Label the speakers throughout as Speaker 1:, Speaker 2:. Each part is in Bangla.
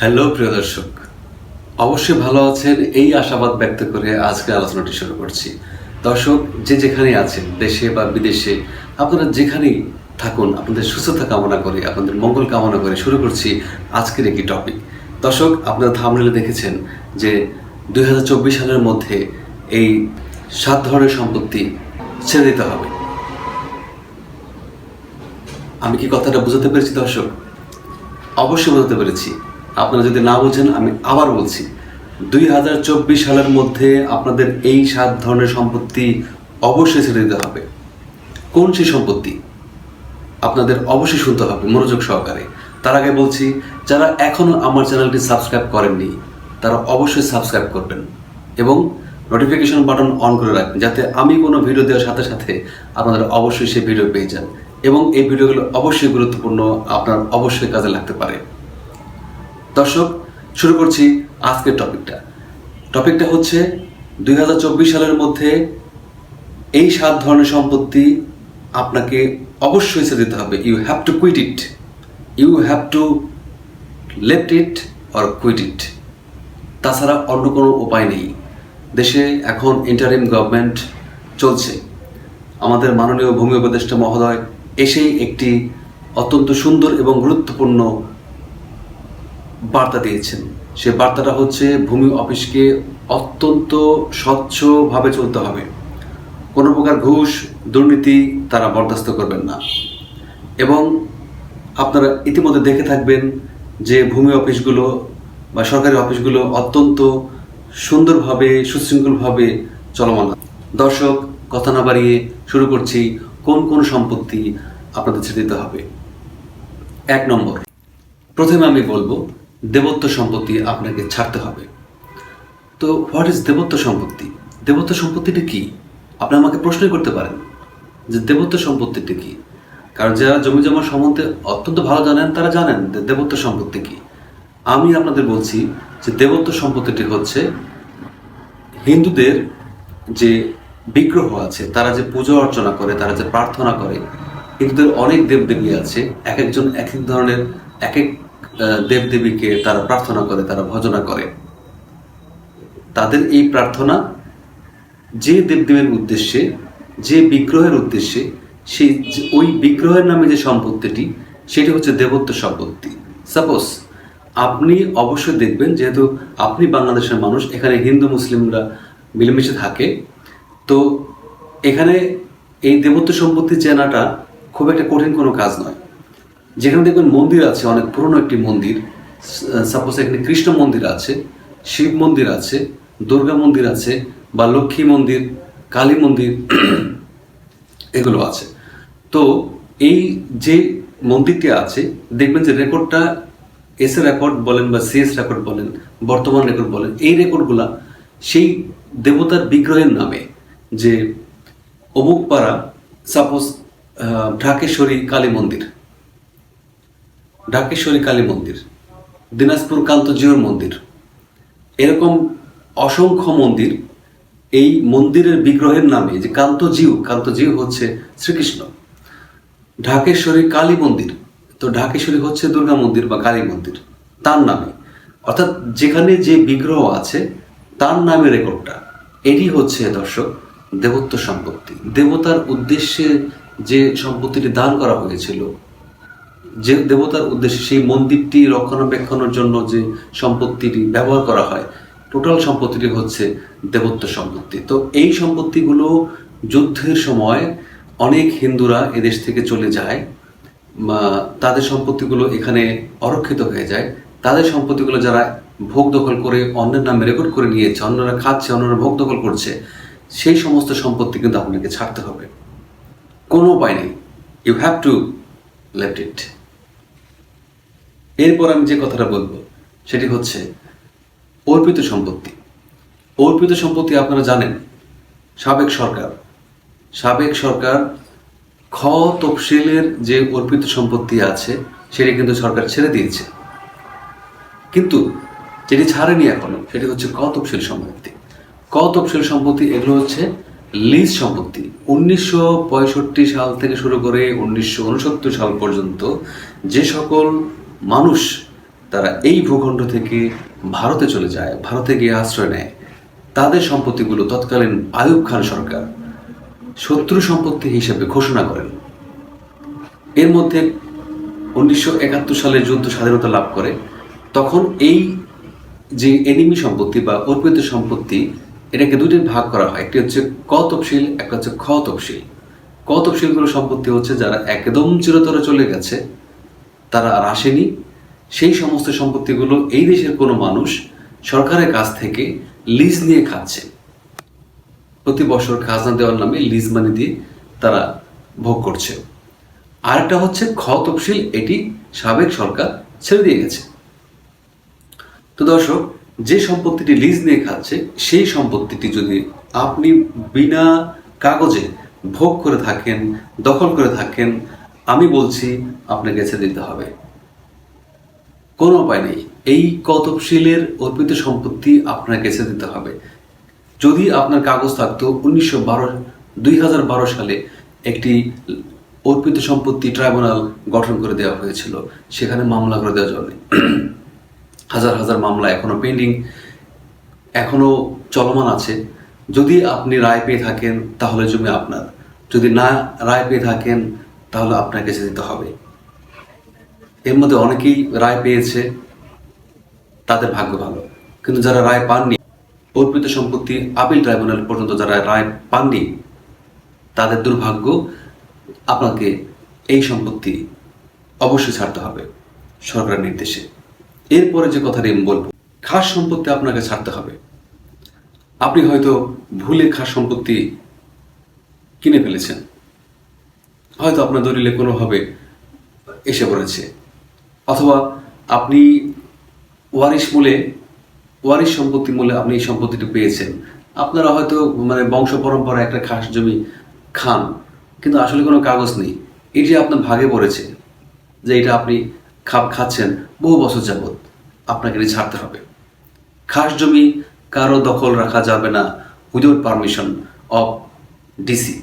Speaker 1: হ্যালো, প্রিয় দর্শক। অবশ্যই ভালো আছেন, এই আশাবাদ ব্যক্ত করে আজকে আলোচনাটি শুরু করছি। দর্শক, যে যেখানে আছেন, দেশে বা বিদেশে, আপনারা যেখানেই থাকুন, আপনাদের সুস্থতা কামনা করে, আপনাদের মঙ্গল কামনা করে শুরু করছি আজকের একটি টপিক দর্শক, আপনারা থামনেলে দেখেছেন যে দু হাজার চব্বিশ সালের মধ্যে এই সাত ধরনের সম্পত্তি ছেড়ে দিতে হবে। আমি কি কথাটা বুঝাতে পেরেছি, দর্শক? অবশ্যই বোঝাতে পেরেছি। আপনারা যদি না বুঝেন, আমি আবার বলছি। দুই হাজার চব্বিশ সালের মধ্যে আপনাদের এই সাত ধরনের সম্পত্তি অবশ্যই ছেড়ে দিতে হবে। কোন সেই সম্পত্তি? আপনাদের অবশ্যই শুনতে হবে, মনোযোগ সহকারে। তার আগে বলছি, যারা এখনও আমার চ্যানেলটি সাবস্ক্রাইব করেননি, তারা অবশ্যই সাবস্ক্রাইব করবেন এবং নোটিফিকেশন বাটন অন করে রাখবেন, যাতে আমি কোনো ভিডিও দেওয়ার সাথে সাথে আপনাদের অবশ্যই সেই ভিডিও পেয়ে যান এবং এই ভিডিওগুলো অবশ্যই গুরুত্বপূর্ণ, আপনার অবশ্যই কাজে লাগতে পারে। দর্শক, শুরু করছি আজকের টপিকটা। টপিকটা হচ্ছে দুই হাজার চব্বিশ সালের মধ্যে এই সাত ধরনের সম্পত্তি আপনাকে অবশ্যই ছেড়ে দিতে হবে। You have to quit it you have to left it or quit it তাছাড়া অন্য কোনো উপায় নেই। দেশে এখন ইন্টারিম গভর্নমেন্ট চলছে। আমাদের মাননীয় ভূমি উপদেষ্টা মহোদয় এসেই একটি অত্যন্ত সুন্দর এবং গুরুত্বপূর্ণ বার্তা দিয়েছেন। সে বার্তাটা হচ্ছে, ভূমি অফিসকে অত্যন্ত স্বচ্ছভাবে চলতে হবে। কোনো প্রকার ঘুষ, দুর্নীতি তারা বরদাস্ত করবেন না। এবং আপনারা ইতিমধ্যে দেখে থাকবেন যে ভূমি অফিসগুলো বা সরকারি অফিসগুলো অত্যন্ত সুন্দরভাবে, সুশৃঙ্খলভাবে চলমান। দর্শক, কথা না বাড়িয়ে শুরু করছি, কোন কোন সম্পত্তি আপনাদের ছেড়ে দিতে হবে? এক নম্বর। প্রথমে আমি বলব দেবত্ব সম্পত্তি আপনাকে ছাড়তে হবে। তো হোয়াট ইজ দেবত্ব সম্পত্তি? দেবত্ব সম্পত্তিটা কি? আপনি আমাকে প্রশ্নই করতে পারেন যে দেবত্ব সম্পত্তিটা কি? কারণ যারা জমি জমা সম্বন্ধে অত্যন্ত ভালো জানেন, তারা জানেন যে দেবত্ব সম্পত্তি কি। আমি আপনাদের বলছি যে দেবত্ব সম্পত্তিটি হচ্ছে হিন্দুদের যে বিগ্রহ আছে, তারা যে পুজো অর্চনা করে, তারা যে প্রার্থনা করে, হিন্দুদের অনেক দেবদেবী আছে এক একজন এক এক ধরনের এক এক দেবদেবীকে তারা প্রার্থনা করে, তারা ভজনা করে। তাদের এই প্রার্থনা যে দেবদেবীর উদ্দেশ্যে, যে বিগ্রহের উদ্দেশ্যে, সেই ওই বিগ্রহের নামে যে সম্পত্তিটি, সেটি হচ্ছে দেবত্ব সম্পত্তি। সাপোজ আপনি অবশ্যই দেখবেন, যেহেতু আপনি বাংলাদেশের মানুষ, এখানে হিন্দু, মুসলিমরা মিলেমিশে থাকে, তো এখানে এই দেবত্ব সম্পত্তি চেনাটা খুব একটা কঠিন কোনো কাজ নয়। যেখানে দেখবেন মন্দির আছে, অনেক পুরনো একটি মন্দির। সাপোজ এখানে কৃষ্ণ মন্দির আছে, শিব মন্দির আছে, দুর্গা মন্দির আছে বা লক্ষ্মী মন্দির, কালী মন্দির, এগুলো আছে। তো এই যে মন্দিরটি আছে, দেখবেন যে রেকর্ডটা এস রেকর্ড বলেন বা সিএস রেকর্ড বলেন, বর্তমান রেকর্ড বলেন, এই রেকর্ডগুলা সেই দেবতার বিগ্রহের নামে যে অমুক পাড়া সাপোজ ঢাকেশ্বরী কালী মন্দির। ঢাকেশ্বরী কালী মন্দির, দিনাজপুর কান্তজিওর মন্দির। এরকম অসংখ্য মন্দির এই মন্দিরের বিগ্রহের নামে যে কান্তজিউ কান্তজিউ হচ্ছে শ্রীকৃষ্ণ। ঢাকেশ্বরী কালী মন্দির, তো ঢাকেশ্বরী হচ্ছে দুর্গা মন্দির বা কালী মন্দির, তার নামে। অর্থাৎ যেখানে যে বিগ্রহ আছে, তার নামে রেকর্ডটা। এটি হচ্ছে দর্শক দেবত্ব সম্পত্তি। দেবতার উদ্দেশ্যে যে সম্পত্তিটি দান করা হয়েছিল যে দেবতার উদ্দেশ্যে সেই মন্দিরটি রক্ষণাবেক্ষণের জন্য যে সম্পত্তিটি ব্যবহার করা হয় টোটাল সম্পত্তিটি হচ্ছে দেবত্ব সম্পত্তি। তো এই সম্পত্তিগুলো যুদ্ধের সময় অনেক হিন্দুরা এদেশ থেকে চলে যায় তাদের সম্পত্তিগুলো এখানে অরক্ষিত হয়ে যায়। তাদের সম্পত্তিগুলো যারা ভোগ দখল করে অন্যের নামে রেকর্ড করে নিয়েছে, অন্যরা খাচ্ছে, অন্যরা ভোগ দখল করছে, সেই সমস্ত সম্পত্তি কিন্তু আপনাকে ছাড়তে হবে। কোনো উপায় নেই। You have to left it এরপর আমি যে কথাটা বলব, সেটি হচ্ছে অর্পিত সম্পত্তি। অর্পিত সম্পত্তি আপনারা জানেন, সাবেক সরকার। সাবেক সরকার খ তফসিলের যে অর্পিত সম্পত্তি আছে, সেটি কিন্তু সরকার ছেড়ে দিয়েছে। কিন্তু যেটি ছাড়েনি এখনও, সেটি হচ্ছে ক তফসিল সম্পত্তি। ক তফসিল সম্পত্তি এগুলো হচ্ছে লিজ সম্পত্তি। উনিশশো পঁয়ষট্টি সাল থেকে শুরু করে উনিশশো উনসত্তর সাল পর্যন্ত যে সকল মানুষ তারা এই ভূখণ্ড থেকে ভারতে চলে যায়, ভারতে গিয়ে আশ্রয় নেয়। তাদের সম্পত্তিগুলো তৎকালীন আয়ুব খান সরকার শত্রু সম্পত্তি হিসেবে ঘোষণা করেন। এর মধ্যে উনিশশো একাত্তর সালে যুদ্ধ স্বাধীনতা লাভ করে, তখন এই যে এনিমি সম্পত্তি বা অর্পিত সম্পত্তি, এটাকে দুটি ভাগ করা হয়। একটি হচ্ছে ক তফসিল একটা হচ্ছে খ তফসিল ক তফসিলগুলো সম্পত্তি হচ্ছে যারা একদম চিরতরে চলে গেছে তারা আর আসেনি। সেই সমস্ত সম্পত্তিগুলো এই দেশের কোনো মানুষ সরকারের কাছ থেকে লিজ নিয়ে খাচ্ছে। প্রতি বছর খাজনা দেওয়ার নামে লিজ মানি দিয়ে তারা ভোগ করছে। আরেকটা হচ্ছে খ তফসিল এটি সাবেক সরকার ছেড়ে দিয়ে গেছে। তো দর্শক, যে সম্পত্তিটি লিজ নিয়ে খাচ্ছে, সেই সম্পত্তিটি যদি আপনি বিনা কাগজে ভোগ করে থাকেন, দখল করে থাকেন, আমি বলছি আপনাকে ছেড়ে দিতে হবে। কোনো উপায় নেই। এই কতশীলের অর্পিত সম্পত্তি আপনার কাছে দিতে হবে। যদি আপনার কাগজ থাকতো উনিশশো বারো, দুই হাজার বারো সালে একটি অর্পিত সম্পত্তি ট্রাইব্যুনাল গঠন করে দেওয়া হয়েছিল। সেখানে মামলা করে দেওয়ার জন্য। হাজার হাজার মামলা এখনও পেন্ডিং, এখনও চলমান আছে। যদি আপনি রায় পেয়ে থাকেন, তাহলে জমি আপনার। যদি না রায় পেয়ে থাকেন, তাহলে আপনার কাছে দিতে হবে। এর মধ্যে অনেকেই রায় পেয়েছে, তাদের ভাগ্য ভালো। কিন্তু যারা রায় পাননি অর্পিত সম্পত্তি আপিল ট্রাইব্যুনাল পর্যন্ত যারা রায় পাননি, তাদের দুর্ভাগ্য আপনাকে এই সম্পত্তি অবশ্যই ছাড়তে হবে সরকারের নির্দেশে। এরপরে যে কথাটি আমি বলব, খাস সম্পত্তি আপনাকে ছাড়তে হবে। আপনি হয়তো ভুলে খাস সম্পত্তি কিনে ফেলেছেন। হয়তো আপনার দলিলে কোনোভাবে এসে পড়েছে। অথবা আপনি ওয়ারিশ মূলে, ওয়ারিশ সম্পত্তি মূলে আপনি এই সম্পত্তিটি পেয়েছেন। আপনারা হয়তো মানে বংশ পরম্পরা একটা খাস জমি খান, কিন্তু আসলে কোনো কাগজ নেই। যে আপনার ভাগে পড়েছে যে এটা আপনি খাপ খাচ্ছেন বহু বছর যাবৎ। আপনাকে এটি ছাড়তে হবে। খাস জমি কারও দখল রাখা যাবে না উইদাউট পারমিশন অফ ডিসি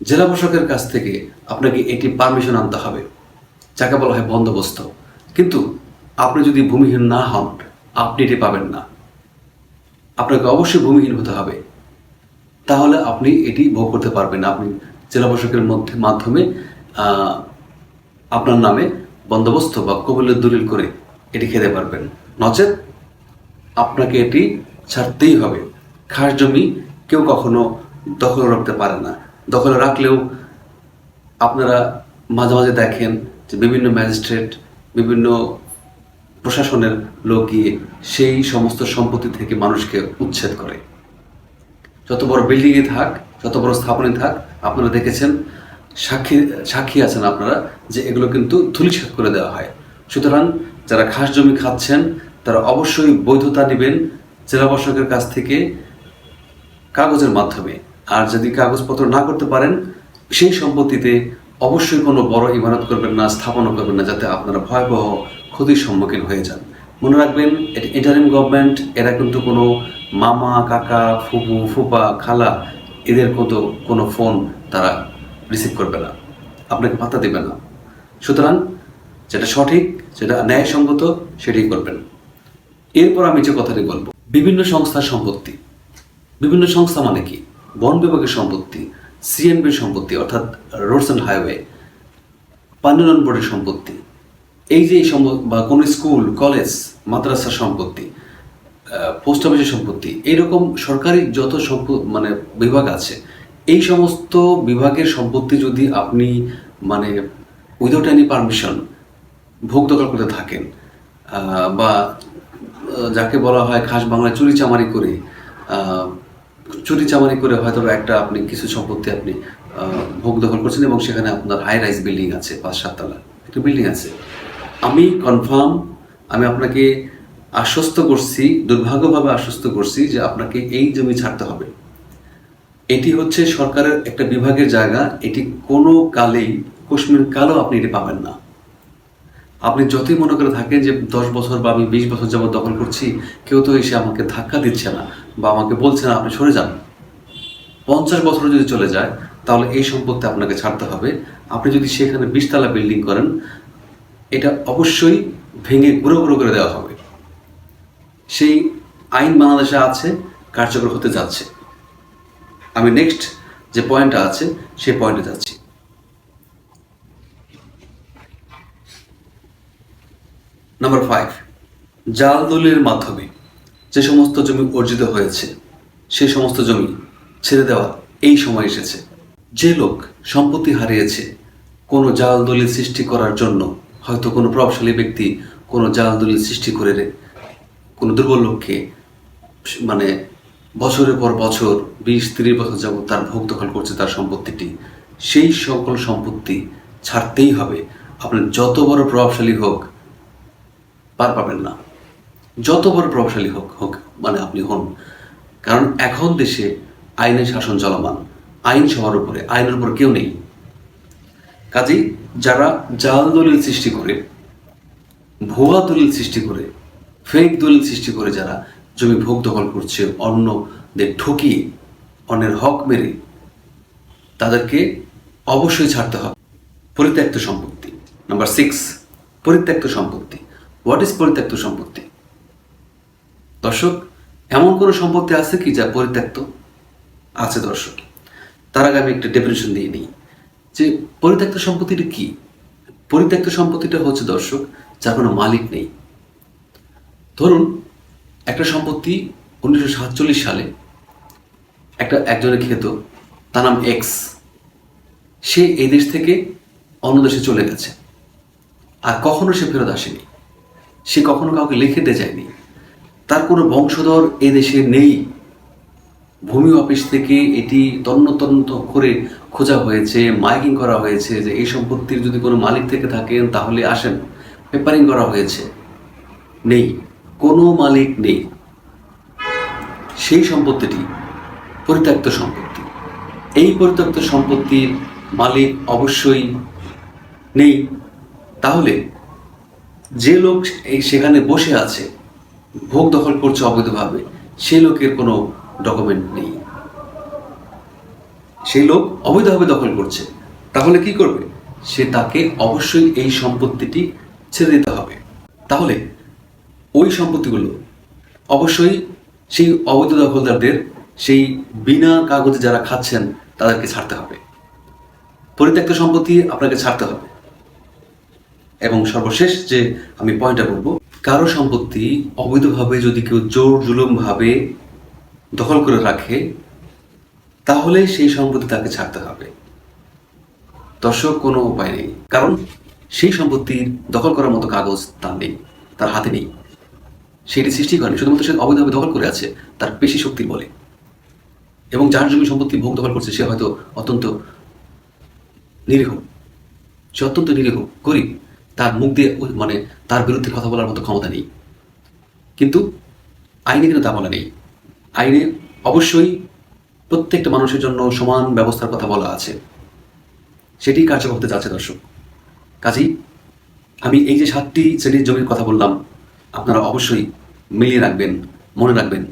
Speaker 1: জেলা প্রশাসকের কাছ থেকে আপনাকে এটি পারমিশন আনতে হবে। যাকে বলা হয় বন্দোবস্ত। কিন্তু আপনি যদি ভূমিহীন না হন, আপনি এটি পাবেন না। আপনাকে অবশ্যই ভূমিহীন হতে হবে। তাহলে আপনি এটি ভোগ করতে পারবেন আপনি জেলা প্রশাসকের মধ্যে, মাধ্যমে আপনার নামে বন্দোবস্ত বা কবিলের দলিল করে এটি খেতে পারবেন। নচেত আপনাকে এটি ছাড়তেই হবে। খাস জমি কেউ কখনো দখলে রাখতে পারে না। দখলে রাখলেও আপনারা মাঝে মাঝে দেখেন যে বিভিন্ন ম্যাজিস্ট্রেট, বিভিন্ন প্রশাসনের লোক গিয়ে সেই সমস্ত সম্পত্তি থেকে মানুষকে উচ্ছেদ করে। যত বড় বিল্ডিংয়ে থাক, যত বড় স্থাপনে থাক, আপনারা দেখেছেন, সাক্ষী সাক্ষী আছেন আপনারা যে এগুলো কিন্তু ধুলিসাৎ করে দেওয়া হয়। সুতরাং যারা খাস জমি খাচ্ছেন, তারা অবশ্যই বৈধতা নেবেন জেলা প্রশাসকের কাছ থেকে কাগজের মাধ্যমে। আর যদি কাগজপত্র না করতে পারেন, সেই সম্পত্তিতে অবশ্যই কোনো বড় ইমারত করবেন না স্থাপনা করবেন না, যাতে আপনারা ভয়াবহ ক্ষতির সম্মুখীন হয়ে যান। মনে রাখবেন, এটি ইন্টারিম গভর্নমেন্ট এরা কিন্তু কোনো মামা, কাকা, ফুপু, ফুপা, খালা, এদের মতো কোনো ফোন তারা রিসিভ করবে না। আপনাকে পাত্তা দেবে না। সুতরাং যেটা সঠিক, যেটা ন্যায়সঙ্গত, সেটাই করবেন। এরপর আমি যে কথাটি বলব, বিভিন্ন সংস্থার সম্পত্তি। বিভিন্ন সংস্থা মানে কি? বন বিভাগের সম্পত্তি সিএনবির সম্পত্তি, অর্থাৎ রোডস অ্যান্ড হাইওয়ে পান্নয়ন বোর্ডের সম্পত্তি, এই যে বা কোনো স্কুল, কলেজ মাদ্রাসার সম্পত্তি পোস্ট অফিসের সম্পত্তি এইরকম সরকারি যত সম্প- মানে বিভাগ আছে, এই সমস্ত বিভাগের সম্পত্তি যদি আপনি মানে উইদাউট এনি পারমিশন ভোগ দখল করতে থাকেন বা যাকে বলা হয় খাস বাংলায় চুরি চামারি করে চুরি চামারি করে হয়তো একটা আপনি কিছু সম্পত্তি আপনি ভোগ দখল করছেন এবং সেখানে আপনার হাই রাইজ বিল্ডিং আছে, পাঁচ সাততলা, একটা বিল্ডিং আছে। আমি কনফার্ম আমি আপনাকে আশ্বস্ত করছি, দুর্ভাগ্যভাবে আশ্বস্ত করছি যে আপনাকে এই জমি ছাড়তে হবে। এটি হচ্ছে সরকারের একটা বিভাগের জায়গা, এটি কোনো কালেই কাশ্মীর কালও আপনি এটি পাবেন না। আপনি যতই মনে করে থাকেন যে দশ বছর বা আমি বিশ বছর যাবত দখল করছি, কেউ তো এসে আমাকে ধাক্কা দিচ্ছে না। বা আমাকে বলছে না, আপনি সরে যান। পঞ্চাশ বছর যদি চলে যায়, তাহলে এই সম্পত্তি আপনাকে ছাড়তে হবে। আপনি যদি সেখানে বিশতলা বিল্ডিং করেন, এটা অবশ্যই ভেঙে গুঁড়ো গুঁড়ো করে দেওয়া হবে। সেই আইন বাংলাদেশে আছে, কার্যকর হতে যাচ্ছে। আমি নেক্সট যে পয়েন্টটা আছে, সেই পয়েন্টে যাচ্ছি। নাম্বার ফাইভ জাল দলিলের মাধ্যমে। যে সমস্ত জমি অর্জিত হয়েছে, সেই সমস্ত জমি ছেড়ে দেওয়া এই সময় এসেছে। যে লোক সম্পত্তি হারিয়েছে, কোনো জাল দলিল সৃষ্টি করার জন্য হয়তো কোনো প্রভাবশালী ব্যক্তি কোনো জাল দলিল সৃষ্টি করে কোনো দুর্বল লোককে মানে বছরের পর বছর, বিশ, তিরিশ বছর যাবত তার ভোগ দখল করছে তার সম্পত্তিটি। সেই সকল সম্পত্তি ছাড়তেই হবে। আপনার যত বড় প্রভাবশালী হোক, পার পাবেন না। যত বড় প্রভাবশালী হোক হোক মানে আপনি হন, কারণ এখন দেশে আইনের শাসন চলমান, আইন সবার উপরে, আইনের উপর কেউ নেই। কাজেই যারা জাল দলিল সৃষ্টি করে, ভুয়া দলিল সৃষ্টি করে ফেক দলিল সৃষ্টি করে যারা জমি ভোগ দখল করছে, অন্যদের ঠকিয়ে, অন্যের হক মেরে, তাদেরকে অবশ্যই ছাড়তে হবে। পরিত্যক্ত সম্পত্তি। নাম্বার সিক্স পরিত্যক্ত সম্পত্তি। হোয়াট ইজ পরিত্যক্ত সম্পত্তি? দর্শক, এমন কোনো সম্পত্তি আছে কি যা পরিত্যক্ত? আছে দর্শক। তার আগে আমি একটা ডেফিনেশন দিয়ে নিই, যে পরিত্যক্ত সম্পত্তিটা কি? পরিত্যক্ত সম্পত্তিটা হচ্ছে দর্শক, যার কোনো মালিক নেই। ধরুন, একটা সম্পত্তি উনিশশো সাতচল্লিশ সালে একটা একজনের খেত, তার নাম এক্স সে এই দেশ থেকে অন্য দেশে চলে গেছে। আর কখনো সে ফেরত আসেনি। সে কখনো কাউকে লিখে দিয়ে যায়নি। তার কোনো বংশধর এ দেশে নেই। ভূমি অফিস থেকে এটি তন্ন তন্ন করে খোঁজা হয়েছে, মাইকিং করা হয়েছে যে এই সম্পত্তির যদি কোনো মালিক থেকে থাকেন তাহলে আসেন। পেপারিং করা হয়েছে। নেই, কোনো মালিক নেই। সেই সম্পত্তিটি পরিত্যক্ত সম্পত্তি। এই পরিত্যক্ত সম্পত্তির মালিক অবশ্যই নেই। তাহলে যে লোক সেখানে বসে আছে ভোগ দখল করছে অবৈধভাবে। সেই লোকের কোনো ডকুমেন্ট নেই। সেই লোক অবৈধভাবে দখল করছে। তাহলে কি করবে? সে তাকে অবশ্যই এই সম্পত্তিটি ছেড়ে দিতে হবে। তাহলে ওই সম্পত্তিগুলো অবশ্যই সেই অবৈধ দখলদারদের, সেই বিনা কাগজে যারা খাচ্ছেন, তাদেরকে ছাড়তে হবে। পরিত্যক্ত সম্পত্তি আপনাকে ছাড়তে হবে। এবং সর্বশেষ যে আমি পয়েন্টটা বলব কারও সম্পত্তি অবৈধভাবে যদি কেউ জোর জুলুম ভাবে দখল করে রাখে, তাহলে সেই সম্পত্তি তাকে ছাড়তে হবে। দর্শক, কোনো উপায় নেই। কারণ সেই সম্পত্তির দখল করার মতো কাগজ তার নেই, তার হাতে নেই। সেটি সৃষ্টি করেনি, শুধুমাত্র সে অবৈধভাবে দখল করে আছে, তার পেশি শক্তির বলে। এবং যার জমি সম্পত্তি ভোগ দখল করছে, সে হয়তো অত্যন্ত নিরীহ, সে অত্যন্ত নিরীহ, গরিব। তার মুখ দিয়ে মানে তার বিরুদ্ধে কথা বলার মতো ক্ষমতা নেই। কিন্তু আইনে কিন্তু তা বলা নেই। আইনে অবশ্যই প্রত্যেকটা মানুষের জন্য সমান ব্যবস্থার কথা বলা আছে। সেটি কার্যকর হতে যাচ্ছে, দর্শক। কাজেই আমি এই যে সাতটি শ্রেণির জমির কথা বললাম, আপনারা অবশ্যই মিলিয়ে রাখবেন, মনে রাখবেন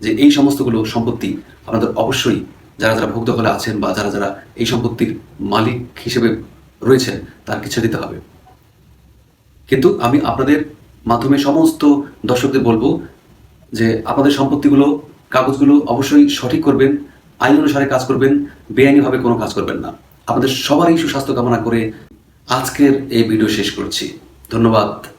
Speaker 1: যে এই সমস্তগুলো সম্পত্তি আপনাদের অবশ্যই যারা যারা ভোগ দখলে আছেন বা যারা যারা এই সম্পত্তির মালিক হিসেবে রয়েছেন, তার কিছু দিতে হবে। কিন্তু আমি আপনাদের মাধ্যমে সমস্ত দর্শকদের বলব যে আপনাদের সম্পত্তিগুলো, কাগজগুলো অবশ্যই সঠিক করবেন, আইন অনুসারে কাজ করবেন, বেআইনিভাবে কোনো কাজ করবেন না। আপনাদের সবারই সুস্বাস্থ্য কামনা করে আজকের এই ভিডিও শেষ করছি। ধন্যবাদ।